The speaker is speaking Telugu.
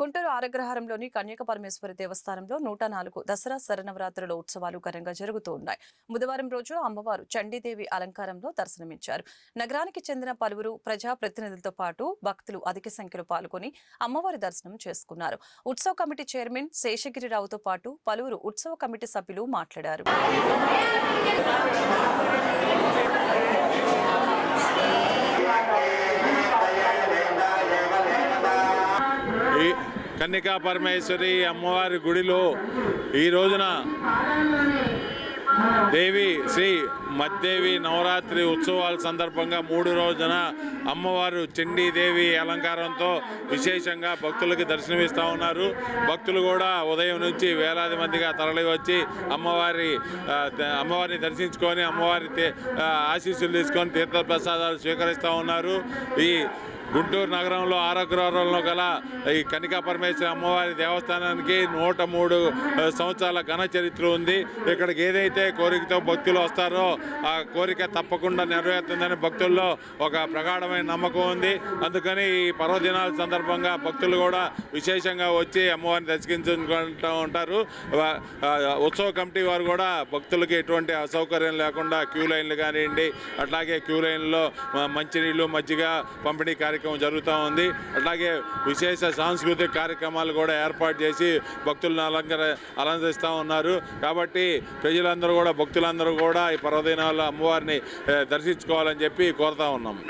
గుంటూరు ఆరగ్రహారంలోని కన్యక పరమేశ్వరి దేవస్థానంలో నూట నాలుగు దసరా శరనవరాత్రుల ఉత్సవాలు ఘనంగా జరుగుతూ ఉన్నాయి. బుధవారం రోజు అమ్మవారు చండీదేవి అలంకారంలో దర్శనమిచ్చారు. నగరానికి చెందిన పలువురు ప్రజా ప్రతినిధులతో పాటు భక్తులు అధిక సంఖ్యలో పాల్గొని అమ్మవారి దర్శనం చేసుకున్నారు. ఉత్సవ కమిటీ చైర్మన్ శేషగిరిరావుతో పాటు పలువురు ఉత్సవ కమిటీ సభ్యులు మాట్లాడారు. కన్నికా పరమేశ్వరి అమ్మవారి గుడిలో ఈ రోజున దేవి శ్రీ మద్దేవి నవరాత్రి ఉత్సవాల సందర్భంగా మూడు రోజున అమ్మవారు చండీదేవి అలంకారంతో విశేషంగా భక్తులకు దర్శనమిస్తూ ఉన్నారు. భక్తులు కూడా ఉదయం నుంచి వేలాది మందిగా తరలి వచ్చి అమ్మవారి అమ్మవారిని దర్శించుకొని అమ్మవారి ఆశీస్సులు తీసుకొని తీర్థ ప్రసాదాలు స్వీకరిస్తూ ఉన్నారు. ఈ గుంటూరు నగరంలో ఆరగ్రహారంలో గల ఈ కనికా పరమేశ్వర అమ్మవారి దేవస్థానానికి నూట మూడు సంవత్సరాల ఘన చరిత్ర ఉంది. ఇక్కడికి ఏదైతే కోరికతో భక్తులు వస్తారో ఆ కోరిక తప్పకుండా నెరవేరుతుందని భక్తుల్లో ఒక ప్రగాఢమైన నమ్మకం ఉంది. అందుకని ఈ పర్వదినాల సందర్భంగా భక్తులు కూడా విశేషంగా వచ్చి అమ్మవారిని దర్శించుకుంటూ ఉంటారు. ఉత్సవ కమిటీ వారు కూడా భక్తులకి ఎటువంటి అసౌకర్యం లేకుండా క్యూ లైన్లు కానివ్వండి అట్లాగే క్యూ లైన్లో మంచినీళ్ళు మజ్జిగ పంపిణీ కార్యక్రమం జరుగుతూ ఉంది. అలాగే విశేష సాంస్కృతిక కార్యక్రమాలు కూడా ఏర్పాటు చేసి భక్తులను అలంకర అలంకరిస్తూ ఉన్నారు. కాబట్టి ప్రజలందరూ కూడా భక్తులందరూ కూడా ఈ పర్వదినాల్లో అమ్మవారిని దర్శించుకోవాలని చెప్పి కోరుతా ఉన్నాం.